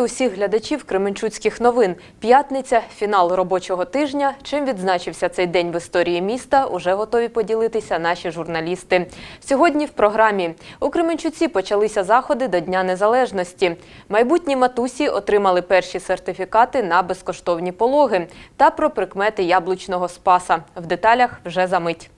Вітаю усіх глядачів Кременчуцьких новин. П'ятниця, фінал робочого тижня. Чим відзначився цей день в історії міста, уже готові поділитися наші журналісти. Сьогодні в програмі у Кременчуці почалися заходи до Дня Незалежності. Майбутні матусі отримали перші сертифікати на безкоштовні пологи та про прикмети яблучного спаса. В деталях вже за мить.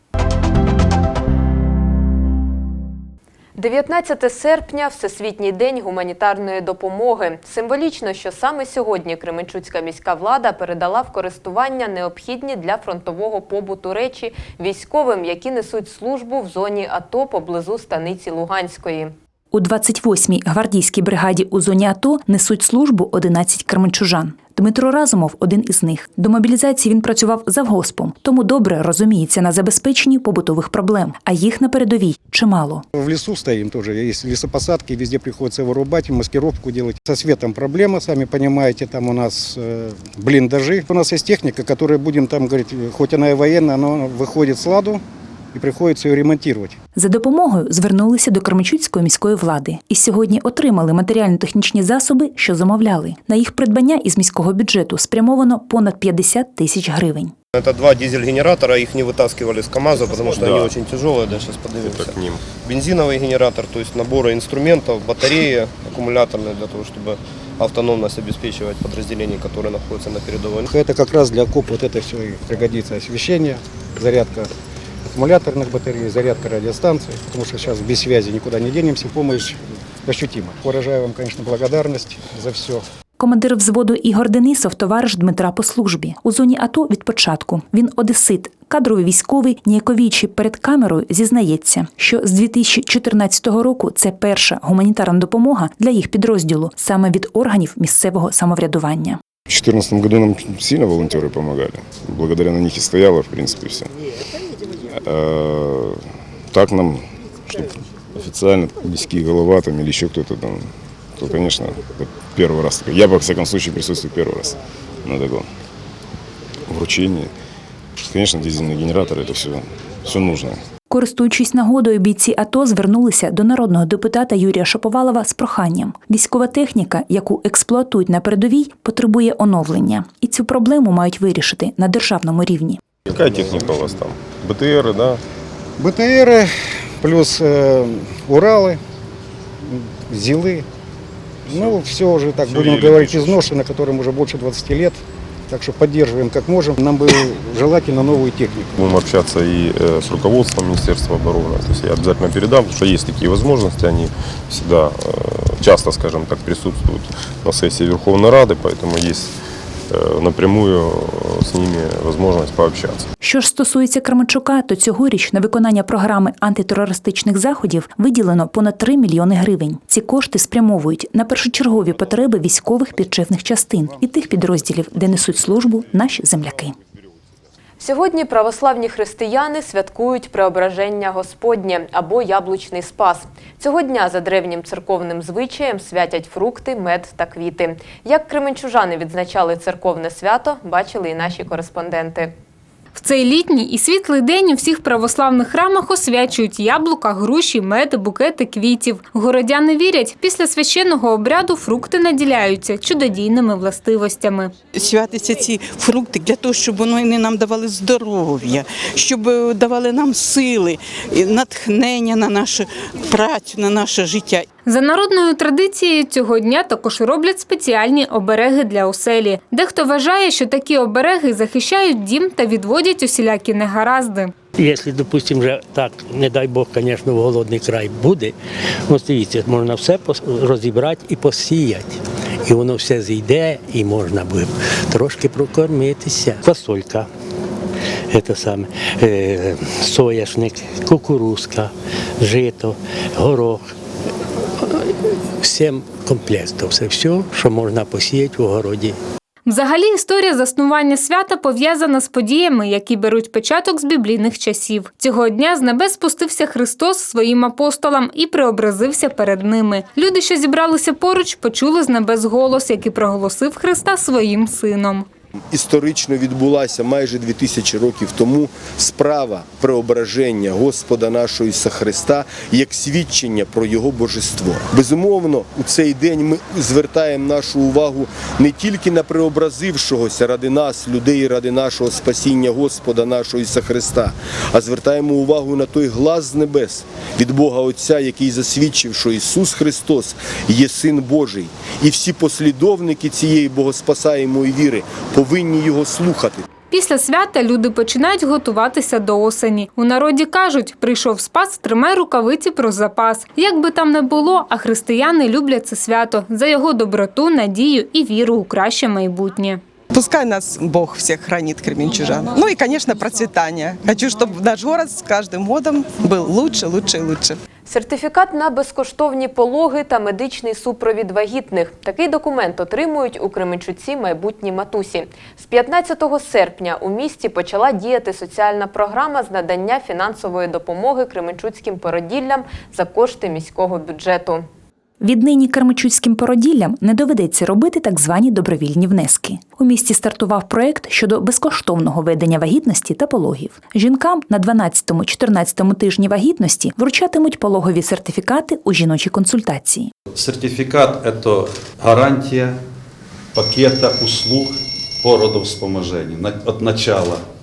19 серпня – Всесвітній день гуманітарної допомоги. Символічно, що саме сьогодні Кременчуцька міська влада передала в користування необхідні для фронтового побуту речі військовим, які несуть службу в зоні АТО поблизу станиці Луганської. У 28-й гвардійській бригаді у зоні АТО несуть службу 11 кременчужан. Дмитро Разумов один із них. До мобілізації він працював завгоспом, тому добре розуміється на забезпеченні побутових проблем, а їх на передовій чимало. В лесу стоим тоже, есть лесопосадки, везде приходится вырубать, маскировку делать. Со светом проблема, сами понимаете, там у нас э, блиндажи. У нас есть техника, которая, будем там говорить, хоть она и военная, но выходит с ладу и приходится ее ремонтировать. За допомогою звернулися до Кременчуцької міської влади і сьогодні отримали матеріально-технічні засоби, що замовляли. На їх придбання із міського бюджету спрямовано понад 50 тисяч гривень. Это два дизель-генератора, их не вытаскивали с КАМАЗа, потому что Да. они очень тяжелые, да, сейчас поднимемся. Это к ним. Бензиновый генератор, то есть наборы инструментов, батареи аккумуляторные для того, чтобы автономность обеспечивать подразделения, которые находятся на передовой. Это как раз для окоп вот это все и пригодится освещение, зарядка аккумуляторных батарей, зарядка радиостанций, потому что сейчас без связи никуда не денемся, помощь ощутима. Выражаю вам, конечно, благодарность за все. Командир взводу Ігор Денисов, товариш Дмитра по службі. У зоні АТО від початку. Він одесит, кадровий військовий, ніяковіючи перед камерою, зізнається, що з 2014 року це перша гуманітарна допомога для їх підрозділу саме від органів місцевого самоврядування. В 2014 году нам сильно волонтеры помогали. Благодаря на них и стояло, в принципе, все. А, так нам, чтобы официально близкие голова там или еще кто-то там, то, конечно, это первый раз. такой. Я, во всяком случае, присутствую первый раз на таком вручении. Конечно, дизельный генератор, это все, все нужно. Користуючись нагодою, бійці АТО звернулися до народного депутата Юрія Шаповалова з проханням. Військова техніка, яку експлуатують на передовій, потребує оновлення, і цю проблему мають вирішити на державному рівні. Какая техника у вас там? БТР, да? БТРы, плюс э, Уралы, ЗИЛы. Ну, все уже, так Всё будем говорить, изношено, которым уже больше 20 лет. Так что поддерживаем как можем. Нам бы желательно новую технику. Будем общаться и э, с руководством Министерства обороны. То есть я обязательно передам, потому что есть такие возможности, они всегда э, часто, скажем так, присутствуют на сессии Верховной Рады, поэтому есть напрямую з с ними можливість пообщатися. Що ж стосується Кременчука, то цьогоріч на виконання програми антитерористичних заходів виділено понад 3 мільйони гривень. Ці кошти спрямовують на першочергові потреби військових підшефних частин і тих підрозділів, де несуть службу наші земляки. Сьогодні православні християни святкують Преображення Господнє або Яблучний Спас. Цього дня за древнім церковним звичаєм святять фрукти, мед та квіти. Як кременчужани відзначали церковне свято, бачили і наші кореспонденти. В цей літній і світлий день у всіх православних храмах освячують яблука, груші, мед, букети квітів. Городяни вірять, після священного обряду фрукти наділяються чудодійними властивостями. святиться ці фрукти для того, щоб вони нам давали здоров'я, щоб е, давали нам сили, натхнення на нашу працю, на наше життя. За народною традицією цього дня також роблять спеціальні обереги для оселі. Дехто вважає, що такі обереги захищають дім та відводять усілякі негаразди. Якщо, допустимо, вже так, не дай Бог, звісно, в голодний край буде, ну, дивіться, можна все розібрати і посіяти. І воно все зійде, і можна буде трошки прокормитися. Фасолька, це саме, е, соняшник, кукурузка, жито, горох. Всім комплектів. все, все, що можна посіяти в огороді. Взагалі, історія заснування свята пов'язана з подіями, які беруть початок з біблійних часів. Цього дня з небес спустився Христос своїм апостолам і преобразився перед ними. Люди, що зібралися поруч, почули з небес голос, який проголосив Христа своїм сином. Історично відбулася майже 2000 років тому справа преображення Господа нашого Ісуса Христа як свідчення про Його божество. Безумовно, у цей день ми звертаємо нашу увагу не тільки на преобразившогося ради нас, людей, ради нашого спасіння Господа нашого Ісуса Христа, а звертаємо увагу на той глас з небес від Бога Отця, який засвідчив, що Ісус Христос є Син Божий, і всі послідовники цієї богоспасаємої віри повинні його слухати. Після свята люди починають готуватися до осені. У народі кажуть, прийшов спас, тримай рукавиці про запас. Як би там не було, а християни люблять це свято за його доброту, надію і віру у краще майбутнє. Пускай нас Бог всех хранит, кременчужан. Ну и, конечно, процветание. Хочу, чтобы наш город с каждым годом был лучше, лучше и лучше. Сертифікат на безкоштовні пологи та медичний супровід вагітних. Такий документ отримують у Кременчуці майбутні матусі. З 15 серпня у місті почала діяти соціальна програма з надання фінансової допомоги кременчуцьким породіллям за кошти міського бюджету. Віднині кармачуцьким породіллям не доведеться робити так звані добровільні внески. У місті стартував проект щодо безкоштовного ведення вагітності та пологів. Жінкам на 12-14 тижні вагітності вручатимуть пологові сертифікати у жіночій консультації. Сертификат – это гарантия пакета услуг по родовспоможению. На- От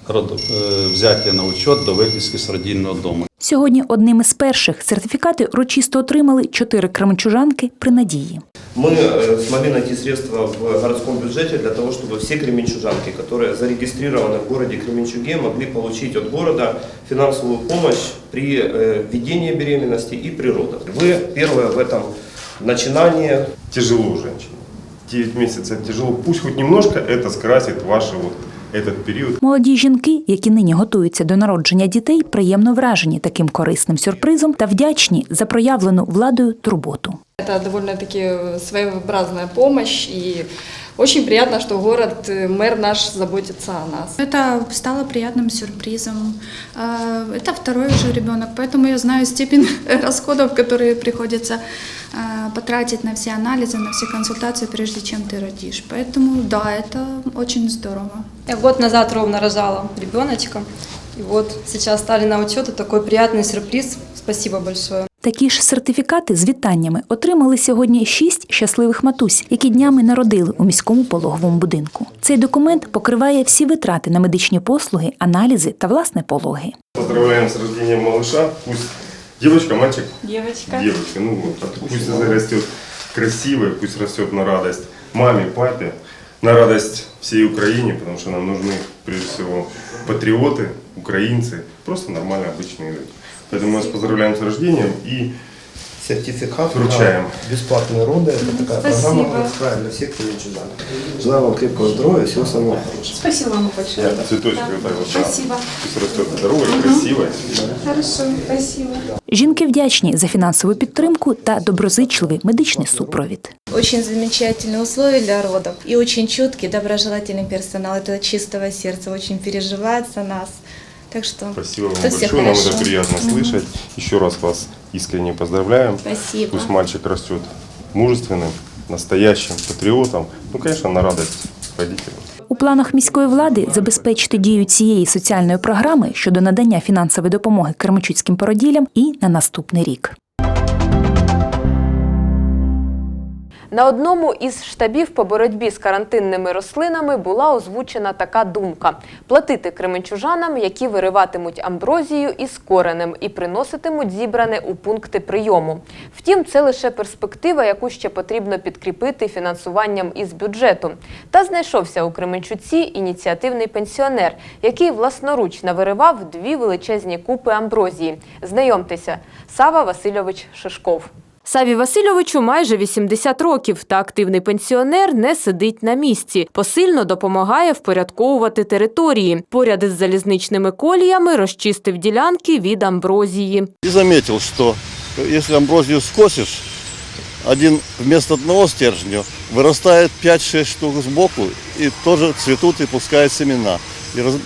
начала родо- э, взятия на учет до выписки с родильного дома. Сьогодні одним із перших сертифікати урочисто отримали чотири кременчужанки при надії. Мы э, смогли найти средства в городском бюджете для того, чтобы все кременчужанки, которые зарегистрированы в городе Кременчуге, могли получить от города финансовую помощь при э, ведении беременности и при родах. Вы первые в этом начинании. Тяжело женщине. 9 месяцев тяжело. Пусть хоть немножко это скрасит ваш вот этот период. Молоді жінки, які нині готуються до народження дітей, приємно вражені таким корисним сюрпризом та вдячні за проявлену владою турботу. Это довольно-таки своеобразная помощь, и очень приятно, что город, э, мэр наш заботится о нас. Это стало приятным сюрпризом. А, Это второй уже ребенок, поэтому я знаю степень расходов, которые приходится а, потратить на все анализы, на все консультации, прежде чем ты родишь. Поэтому да, это очень здорово. Я год назад ровно рожала ребеночка, и вот сейчас стали на учет, и такой приятный сюрприз. Спасибо большое. Такі ж сертифікати з вітаннями отримали сьогодні шість щасливих матусь, які днями народили у міському пологовому будинку. Цей документ покриває всі витрати на медичні послуги, аналізи та власне пологи. Поздравляем с рождением малыша. Пусть девочка, мальчик, Девочка. девочка, ну вот, пусть растет красивой, пусть растет на радость маме, папе, на радость всей Украине, потому что нам нужны прежде всего патриоты, украинцы, просто нормальные обычные люди. Поэтому мы вас поздравляем с рождением и Сертификат Вручаем. на бесплатные роды. Это такая программа городская для всех кременчужан. Желаю вам крепкого здоровья, всего самого хорошего. Спасибо вам большое. цветочки вот так вот. да. Спасибо. Пусть растет здоровой, красивой. Хорошо, спасибо. Жінки вдячні за фінансову підтримку та доброзичливий медичний супровід. Очень замечательные условия для родов и очень чуткий, доброжелательный персонал. Это чистого сердца, очень переживает за нас. Так что Спасибо вам Это все большое, нам хорошо. это приятно слышать. Еще раз вас искренне поздравляем. спасибо. Пусть мальчик растет мужественным, настоящим патриотом. Ну, конечно, на радость родителям. У планах міської влади забезпечити дію цієї соціальної програми щодо надання фінансової допомоги кермачуцьким породілям і на наступний рік. На одному із штабів по боротьбі з карантинними рослинами була озвучена така думка: платити кременчужанам, які вириватимуть амброзію із коренем і приноситимуть зібране у пункти прийому. Втім, це лише перспектива, яку ще потрібно підкріпити фінансуванням із бюджету. Та знайшовся у Кременчуці ініціативний пенсіонер, який власноруч навиривав дві величезні купи амброзії. Знайомтеся, Сава Васильович Шишков. Саві Васильовичу майже 80 років, та активний пенсіонер не сидить на місці. Посильно допомагає впорядковувати території. Поряд із залізничними коліями розчистив ділянки від амброзії. И заметил, что если амброзию скосишь, один вместо одного стержня вырастает 5-6 штук сбоку и тоже цветут и пускают семена. И раз-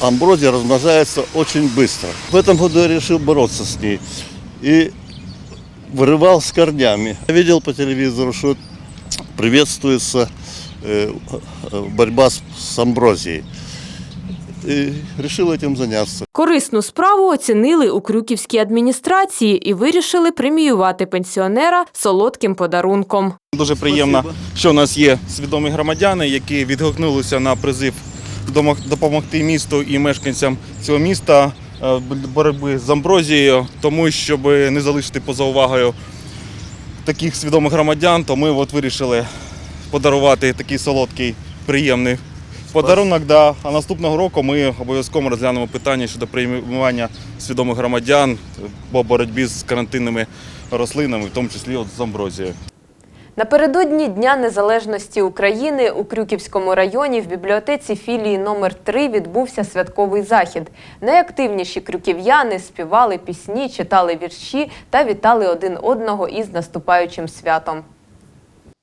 амброзия размножается очень быстро. В этом году я решил бороться с ней и вырывал с корнями. Я видел по телевизору, что приветствуется э, э, борьба с, с амброзией. И решил этим заняться. Корисну справу оцінили у Крюківській адміністрації і вирішили преміювати пенсіонера солодким подарунком. Дуже приємно, що у нас є свідомі громадяни, які відгукнулися на призив домо- допомогти місту і мешканцям цього міста е, б- боротьби з амброзією, тому щоб не залишити поза увагою таких свідомих громадян, то ми от вирішили подарувати такий солодкий, приємний подарунок. Да. А наступного року ми обов'язково розглянемо питання щодо преміювання свідомих громадян по боротьбі з карантинними рослинами, в тому числі от з амброзією. Напередодні Дня Незалежності України у Крюківському районі в бібліотеці філії номер 3 відбувся святковий захід. Найактивніші крюків'яни співали пісні, читали вірші та вітали один одного із наступаючим святом.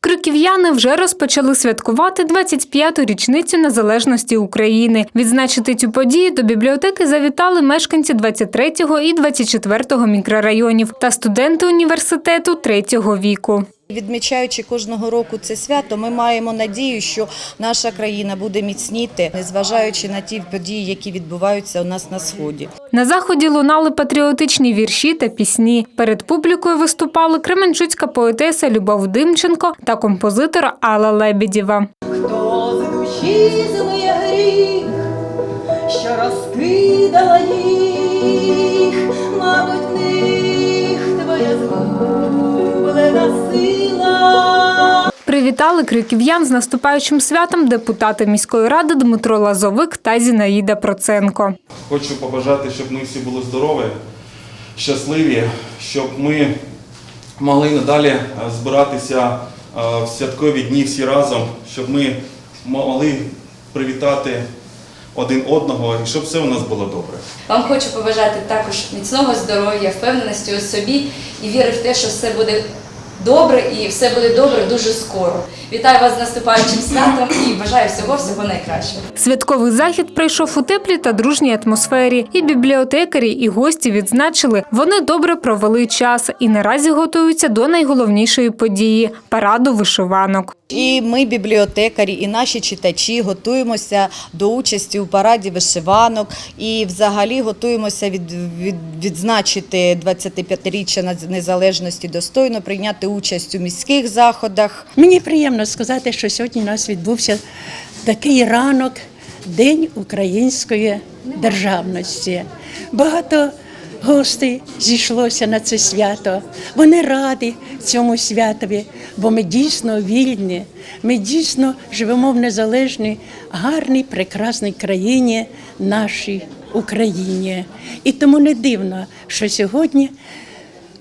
Крюків'яни вже розпочали святкувати 25-ту річницю незалежності України. Відзначити цю подію до бібліотеки завітали мешканці 23-го і 24-го мікрорайонів та студенти університету третього віку. Відмічаючи кожного року це свято, ми маємо надію, що наша країна буде міцніти, незважаючи на ті події, які відбуваються у нас на сході. На заході лунали патріотичні вірші та пісні. Перед публікою виступали кременчуцька поетеса Любов Димченко та композитор Алла Лебедєва. Хто з душі змиє гріх, що розкидала їх, Привітали крюків'ян з наступаючим святом депутати міської ради Дмитро Лазовик та Зінаїда Проценко. Хочу побажати, щоб ми всі були здорові, щасливі, щоб ми могли надалі е, збиратися е, в святкові дні всі разом, щоб ми могли привітати один одного і щоб все у нас було добре. Вам хочу побажати також міцного здоров'я, впевненості у собі і віри в те, що все буде добре і все буде добре дуже скоро. Вітаю вас з наступаючим святом і бажаю всього всього найкращого. Святковий захід пройшов у теплій та дружній атмосфері. І бібліотекарі, і гості відзначили, вони добре провели час і наразі готуються до найголовнішої події параду вишиванок. І ми, бібліотекарі, і наші читачі готуємося до участі у параді вишиванок і взагалі готуємося від, від, відзначити 25-річчя незалежності достойно, прийняти участь у міських заходах. Мені приємно сказати, що сьогодні у нас відбувся такий ранок, День української державності. Багато гостей зійшлося на це свято. Вони раді цьому святові, бо ми дійсно вільні, ми дійсно живемо в незалежній, гарній, прекрасній країні, нашій Україні. І тому не дивно, що сьогодні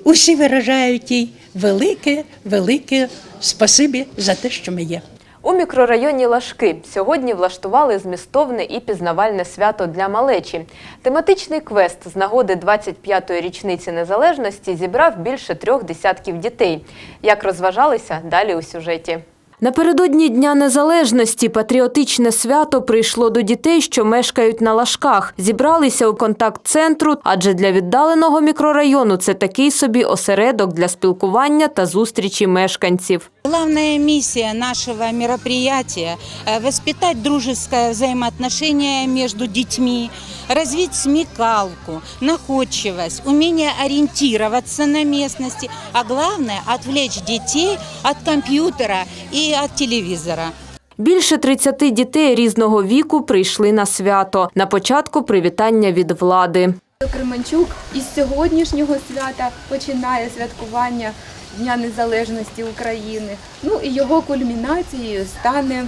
усі виражають їй велике, велике спасибі за те, що ми є. У мікрорайоні Лашки сьогодні влаштували змістовне і пізнавальне свято для малечі. Тематичний квест з нагоди 25-ї річниці незалежності зібрав більше трьох десятків дітей. Як розважалися, далі у сюжеті. Напередодні Дня Незалежності патріотичне свято прийшло до дітей, що мешкають на лашках. Зібралися у контакт-центру, адже для віддаленого мікрорайону це такий собі осередок для спілкування та зустрічі мешканців. Главная миссия нашего мероприятия э, – воспитать дружеское взаимоотношение между детьми, развить смекалку, находчивость, умение ориентироваться на местности, а главное – отвлечь детей от компьютера и от телевизора. Більше 30 дітей різного віку прийшли на свято. На початку привітання від влади. Кременчук із сьогоднішнього свята починає святкування Дня Незалежності України. Ну і його кульмінацією стане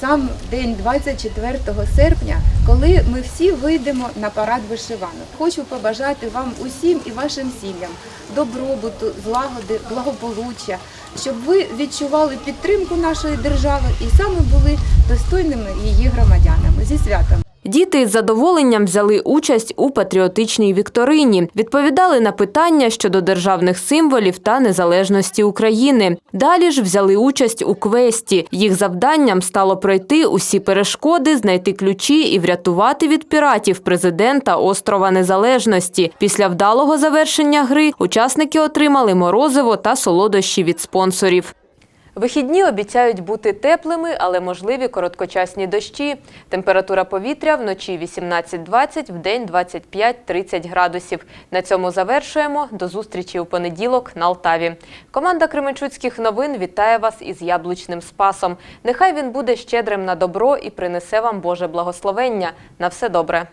сам день 24 серпня, коли ми всі вийдемо на парад вишиванок. Хочу побажати вам усім і вашим сім'ям добробуту, злагоди, благополуччя, щоб ви відчували підтримку нашої держави і саме були достойними її громадянами зі святом. Діти з задоволенням взяли участь у патріотичній вікторині, відповідали на питання щодо державних символів та незалежності України. Далі ж взяли участь у квесті. Їх завданням стало пройти усі перешкоди, знайти ключі і врятувати від піратів президента острова Незалежності. Після вдалого завершення гри учасники отримали морозиво та солодощі від спонсорів. Вихідні обіцяють бути теплими, але можливі короткочасні дощі. Температура повітря вночі 18-20, вдень 25-30 градусів. На цьому завершуємо. До зустрічі у понеділок на Алтаві. Команда Кременчуцьких новин вітає вас із яблучним спасом. Нехай він буде щедрим на добро і принесе вам Боже благословення. На все добре.